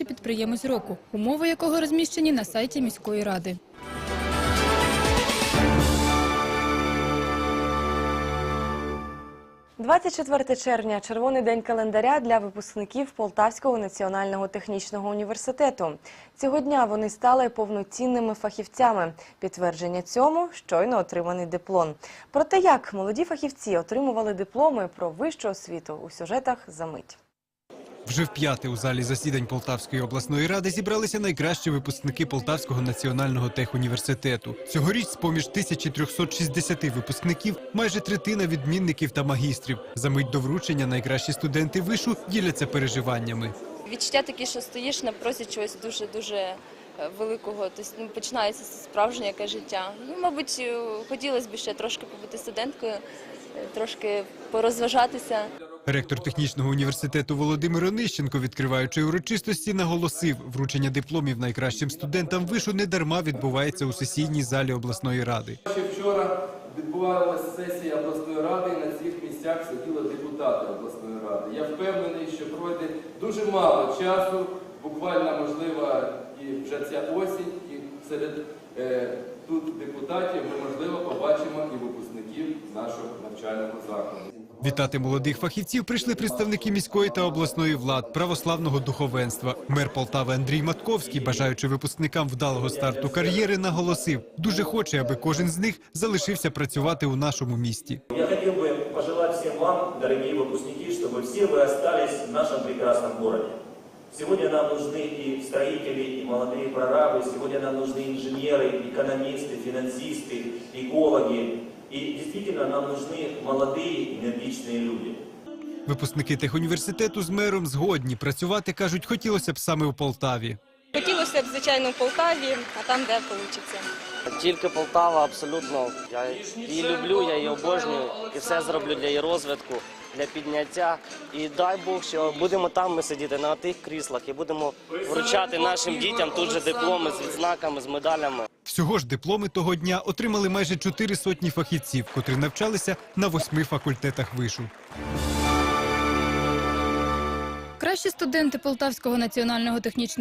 Кращий підприємець року, умови якого розміщені на сайті міської ради. – 24 червня – червоний день календаря для випускників Полтавського національного технічного університету. Цього дня вони стали повноцінними фахівцями. Підтвердження цьому – щойно отриманий диплом. Про те, як молоді фахівці отримували дипломи про вищу освіту у сюжетах за мить. Вже вп'яте у залі засідань Полтавської обласної ради зібралися найкращі випускники Полтавського національного техуніверситету. Цьогоріч з поміж 1360 випускників майже третина відмінників та магістрів. За мить до вручення найкращі студенти вишу діляться переживаннями. Відчуття такі, що стоїш на просі чогось дуже дуже великого. Тобто ну, починається справжнє яке життя. Ну, мабуть, е, хотілося б ще трошки побути студенткою, е, трошки порозважатися. Ректор технічного університету Володимир Онищенко, відкриваючи урочистості, наголосив, вручення дипломів найкращим студентам вишу не дарма відбувається у сесійній залі обласної ради. Ще вчора відбувалася сесія обласної ради, і на цих місцях сиділи депутати обласної ради. Я впевнений, що пройде дуже мало часу, буквально можливо, і вже ця осінь, і серед е, тут депутатів ми можливо побачимо і випускників нашого навчального закладу. Вітати молодих фахівців прийшли представники міської та обласної влад, православного духовенства. Мер Полтави Андрій Матковський, бажаючи випускникам вдалого старту кар'єри, наголосив, дуже хоче, аби кожен з них залишився працювати у нашому місті. Я хотел бы пожелать всем вам, дорогие выпускники, чтобы все вы остались в нашем прекрасном городе. Сегодня нам нужны и строители, и молодые прорабы, сегодня нам нужны инженеры, экономисты, финансисты, экологи. И действительно нам нужны молодые, энергичные люди. Випускники техуніверситету з мером згодні працювати кажуть, хотілося б саме у Полтаві. Хотілося б, звичайно, в Полтаві, а там де вийде. Тільки Полтава абсолютно. Я її люблю, я її обожнюю і все зроблю для її розвитку, для підняття. І дай Бог, що будемо там ми сидіти на тих кріслах і будемо вручати нашим дітям тут же дипломи з відзнаками, з медалями. Всього ж дипломи того дня отримали майже чотири сотні фахівців, котрі навчалися на восьми факультетах вишу. Кращі студенти Полтавського національного технічного